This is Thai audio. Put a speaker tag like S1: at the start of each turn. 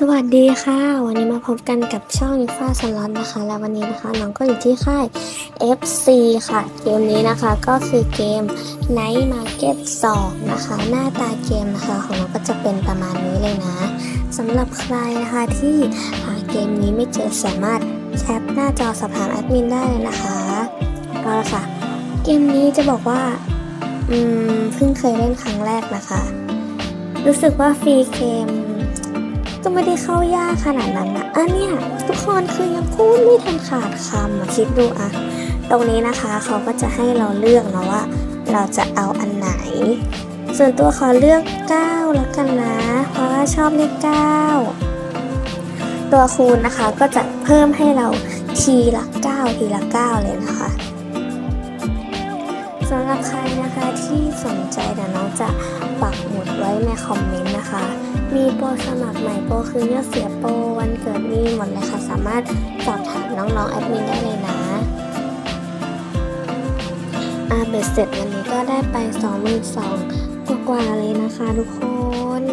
S1: สวัสดีค่ะ วันนี้มาพบกันกับช่องนิฟ้าสล็อตนะคะ และวันนี้นะคะน้องก็อยู่ที่ค่าย FC ค่ะ เกมนี้นะคะก็คือเกม Night Market 2 นะคะ หน้าตาเกมนะคะของเราก็จะเป็นประมาณนี้เลยนะสำหรับใครนะคะที่หาเกมนี้ไม่เจอสามารถแคปหน้าจอสอบถามแอดมินได้เลยนะคะก็ละค่ะ เกมนี้จะบอกว่าอืมเพิ่งเคยเล่นครั้งแรกนะคะ รู้สึกว่าฟรีเกม ก็ไม่ได้เข้ายากขนาดนั้นนะอะเนี่ยทุกคนคือยังพูดไม่ทันขาดคำมาคิดดูอะตรงนี้นะคะเขาก็จะให้เราเลือกนะว่า เราจะเอาอันไหน ส่วนตัวขอเลือก 9 แล้วกันนะ เพราะว่าชอบเลข9ตัวคูณนะคะก็จะเพิ่มให้เราทีละ 9 ทีละ 9 เลยนะคะสำหรับใครนะคะที่สนใจเดี๋ยวน้องจะ ในคอมเมนต์นะคะ มีโปรสมัครใหม่โปรคืนยอดเสียโปรวันเกิดมีหมดเลยค่ะ สามารถสอบถามน้องๆแอดมินได้เลยนะอาเบ็ดเสร็จวันนี้ก็ได้ไป 2 2 0 0 0กว่าๆเลยนะคะทุกคน